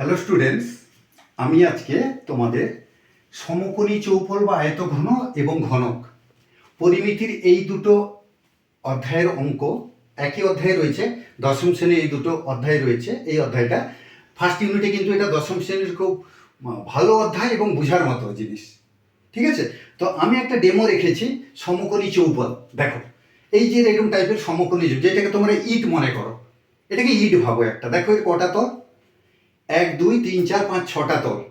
Hello students আমি আজকে তোমাদের সমকোণী চৌপল বা আয়তঘন এবং ঘনক। পরিমিতির এই দুটো অধ্যায়ের অঙ্ক, একই অধ্যায়ে রয়েছে, দশম শ্রেণির এই দুটো অধ্যায় রয়েছে, এই অধ্যায়টা। ফার্স্ট ইউনিটে কিন্তু এটা দশম শ্রেণির খুব ভালো অধ্যায় এবং বোঝার মতো জিনিস। ঠিক আছে? তো আমি একটা ডেমো রেখেছি, সমকোণী চৌপল দেখো, এই যে এরকম টাইপের সমকোণী যেটাকে তোমরা ইট মনে করো, এটাকে ইট ভাবো একটা। দেখো, এর কটা তল? এক, দুই, তিন, চার, পাঁচ, ছটা তল।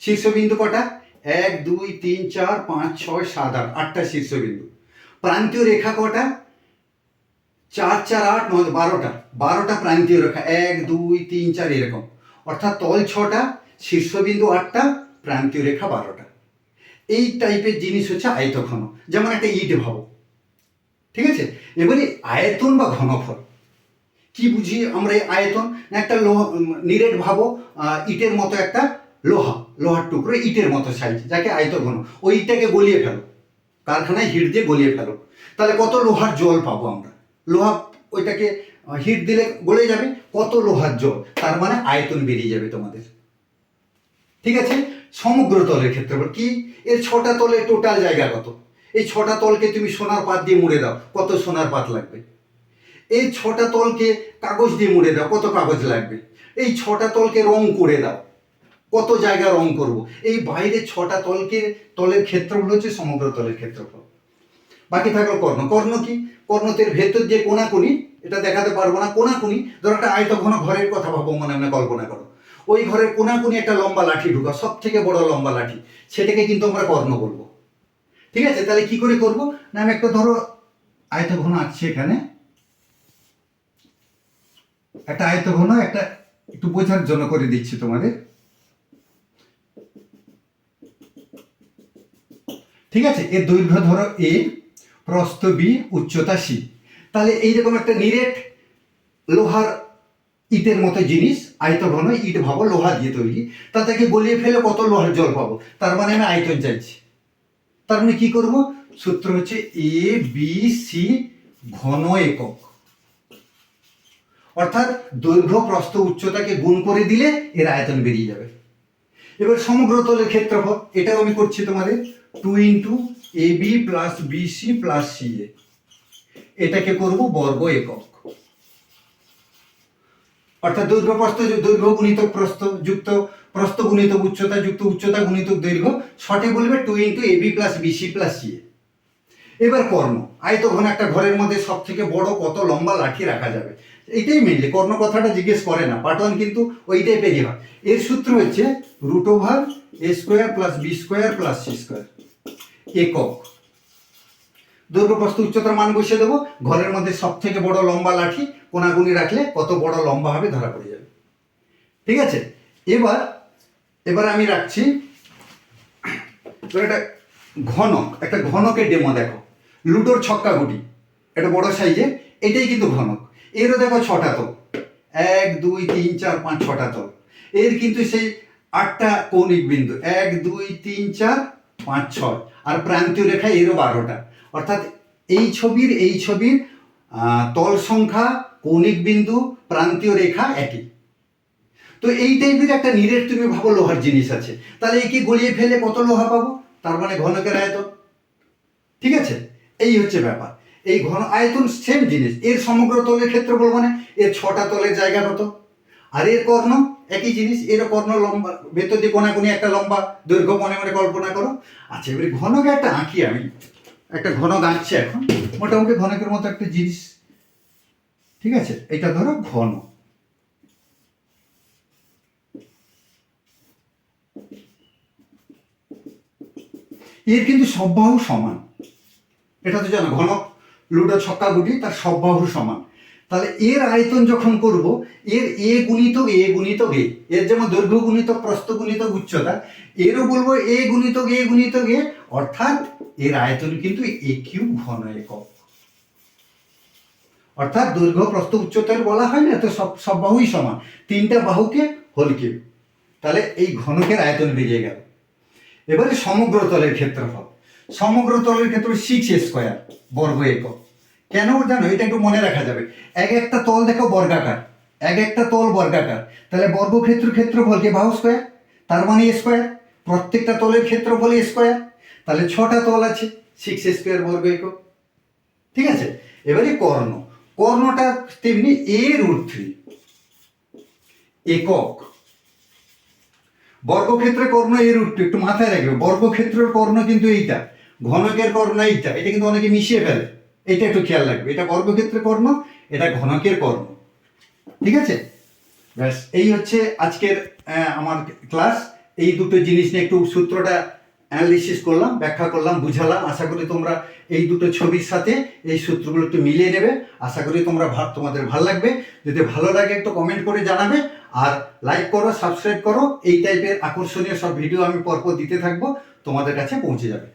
শীর্ষবিন্দু কটা? এক, দুই, তিন, চার, পাঁচ, ছয়, সাত, আট, আটটা শীর্ষবিন্দু। প্রান্তীয় রেখা কটা? চার চার, আট, নয়, বারোটা। বারোটা প্রান্তীয় রেখা। এক, দুই, তিন, চার, এরকম। অর্থাৎ তল ছটা, শীর্ষবিন্দু আটটা, প্রান্তীয় রেখা বারোটা। এই টাইপের জিনিস হচ্ছে আয়তঘন। যেমন একটা ইট ভাবো। ঠিক আছে? এবারে আয়তন বা ঘনফল। কি বুঝি আমরা এই আয়তন? একটা লোহা, নিরেট ভাবো ইটের মতো একটা লোহা, লোহার টুকরো ইটের মতো সাইজ যাকে আয়তঘন ওই ইটটাকে গলিয়ে ফেলো, কারখানায় হিট দিয়ে গলিয়ে ফেলো। তাহলে কত লোহার জল পাবো আমরা? লোহা ওইটাকে হিট দিলে গলে যাবে, কত লোহার জল? তার মানে আয়তন বেরিয়ে যাবে তোমাদের। ঠিক আছে? সমগ্র তলের ক্ষেত্রে কি? এর ছটা তলের টোটাল জায়গা কত? এই ছটা তলকে তুমি সোনার পাত দিয়ে মুড়ে দাও, কত সোনার পাত লাগবে? এই ছটা তলকে কাগজ দিয়ে মুড়ে দাও, কত কাগজ লাগবে? এই ছটা তলকে রং করে দাও, কত জায়গা রং করব? এই বাইরে ছটা তলকে, তলের ক্ষেত্রফল হচ্ছে সমগ্র তলের ক্ষেত্রফল। বাকি থাকল কর্ণ। কর্ণ কি? কর্ণতের ভেতর যে কোনাকুনি, এটা দেখাতে পারব না। কোনাকুনি, ধরো একটা আয়ত আয়তঘন ঘরের কথা ভাবো মনে মনে, কল্পনা করো। ওই ঘরের কোনাকুনি একটা লম্বা লাঠি ঢুকা সব থেকে বড় লম্বা লাঠি। সেটাকে কিন্তু আমরা কর্ণ বলব। ঠিক আছে? তাহলে কি করে করব? না, আমি একটা ধরো আয়তঘন আছে এখানে। একটা আয়তঘন একটা একটু বোঝার জন্য করে দিচ্ছি তোমাদের। ঠিক আছে? এর দৈর্ঘ্য ধরো এ প্রস্থ বি উচ্চতা সি তাহলে এইরকম একটা নিরেট লোহার ইটের মতো জিনিস, আয়তঘন ইট ভাবো, লোহা দিয়ে তৈরি। তা তাকে গলিয়ে ফেলে কত লোহার জল পাবো? তার মানে আমি আয়তন চাইছি। তার মানে কি করব? সূত্র হচ্ছে এ বি সি ঘন একক। অর্থাৎ দৈর্ঘ্য, প্রস্থ, উচ্চতাকে গুণ করে দিলে এর আয়তন বেরিয়ে যাবে। এবার সমগ্র তলের ক্ষেত্রফল, এটাও আমি করছি তোমাদের two into A B plus B C plus C A এটাকে করব বর্গ একক। অর্থাৎ দৈর্ঘ্য, প্রস্থ, দৈর্ঘ্য গুণিত প্রস্থ যুক্ত, প্রস্থ গুণিত উচ্চতা যুক্ত উচ্চতা গুণিত দৈর্ঘ্য শর্টে বলবে two into A B plus B C plus C A এবার কর্ণ। আয়তঘন একটা ঘরের মধ্যে সব থেকে বড় কত লম্বা লাঠি রাখা যাবে। এইটাই মেনলি কর্ণ কথাটা জিজ্ঞেস করে না পার্ট ওয়ান কিন্তু ওই টাইপেরই হয় এর সূত্র হচ্ছে root over A square plus B square plus C square একক। দৈর্ঘ্য প্রস্থ উচ্চতার মান বসিয়ে দেবো। ঘরের মধ্যে সব থেকে বড় লম্বা লাঠি কোনাগুনি রাখলে কত বড় লম্বা হবে ধরা পড়ে যাবে। ঠিক আছে? এবার এবার আমি রাখছি একটা ঘনক, একটা ঘনকের ডেমো দেখো। লুডোর ছক্কা গুটি। এটা বড় সাইজে এটাই কিন্তু ঘনক। এরও দেখো ছটা তো এক, দুই, তিন, চার, পাঁচ, ছটা তো এর কিন্তু সেই আটটা কৌণিক বিন্দু। এক, দুই, তিন, চার, পাঁচ, ছয়। আর প্রান্তীয় রেখা এরও বারোটা। অর্থাৎ এই ছবির এই ছবির তল সংখ্যা, কৌণিক বিন্দু, প্রান্তীয় রেখা একই। তো এই টাইপের একটা নিরেট তুমি ভাবো লোহার জিনিস আছে। তাহলে একে গলিয়ে ফেলে কত লোহা পাবো? তার মানে ঘনকের আয়তন। ঠিক আছে? এই হচ্ছে ব্যাপার। এই ঘন আয়তন সেম জিনিস। এর সমগ্র তলের ক্ষেত্রে বলব না এর ছটা তলের জায়গা কত? আর এর কর্ণ একই জিনিস। এর কর্ণ লম্বা, ভেতর দিয়ে কোনাকুনি একটা লম্বা দৈর্ঘ্য মনে মনে কল্পনা করো। আচ্ছা এবারে ঘনকে একটা আঁকি আমি। একটা ঘনক আঁকছি এখন। মোটামুটি ঘনকের মতো একটা জিনিস। ঠিক আছে? এটা ধরো ঘন। এর কিন্তু সব বাহু সমান। এটা তো জানো, ঘনক লুডো ছক্কা গুটি, তার সব বাহু সমান। তাহলে এর আয়তন যখন করব, এর এ গুণিত এ গুণিত গে এর যেমন দৈর্ঘ্য গুণিত, প্রস্থ গুণিত, উচ্চতা, এরও বলব এ গুণিত এ গুণিত গে অর্থাৎ এর আয়তন কিন্তু এ কিউব ঘন একক। অর্থাৎ দৈর্ঘ্য, প্রস্থ উচ্চতার বলা হয় না তো সব সব বাহুই সমান। তিনটা বাহুকে হোল কিউব। তাহলে এই ঘনকের আয়তন বেরিয়ে গেল। এবারে সমগ্র তলের ক্ষেত্রফল। সমগ্র তলের ক্ষেত্র সিক্স স্কোয়ার বর্গ একক। কেন জানো? এটা একটু মনে রাখা যাবে। এক একটা তল দেখো বর্গাকার। এক একটা তল বর্গাকার। তাহলে বর্গক্ষেত্র ক্ষেত্রফলকে বাহু স্কোয়ার তার মানে স্কোয়ার প্রত্যেকটা তলের ক্ষেত্রফল স্কোয়ার তাহলে ছটা তল আছে সিক্স স্কোয়ার বর্গ একক। ঠিক আছে? এবারে কর্ণ। কর্ণটা তেমনি এ রুট থ্রি একক। বর্গক্ষেত্রে কর্ণ এ রুট একটু মাথায় রাখবে। বর্গক্ষেত্রের কর্ণ কিন্তু এইটা। ঘনকের কর্ণ এইটা, এটা কিন্তু অনেকে মিশিয়ে ফেলে। এটা একটু খেয়াল রাখবে। এটা বর্গক্ষেত্রের কর্ণ, এটা ঘনকের কর্ণ। ঠিক আছে? ব্যাস, এই হচ্ছে আজকের আমার ক্লাস। এই দুটো জিনিস নিয়ে একটু সূত্রটা অ্যানালিসিস করলাম, ব্যাখ্যা করলাম, বুঝালাম। আশা করি তোমরা এই দুটো ছবির সাথে এই সূত্রগুলো একটু মিলিয়ে নেবে। আশা করি তোমরা ভা- তোমাদের ভালো লাগবে। যদি ভালো লাগে একটু কমেন্ট করে জানাবে। আর লাইক করো সাবস্ক্রাইব করো। এই টাইপের আকর্ষণীয় সব ভিডিও আমি পরপর দিতে থাকব। তোমাদের কাছে পৌঁছে যাবে।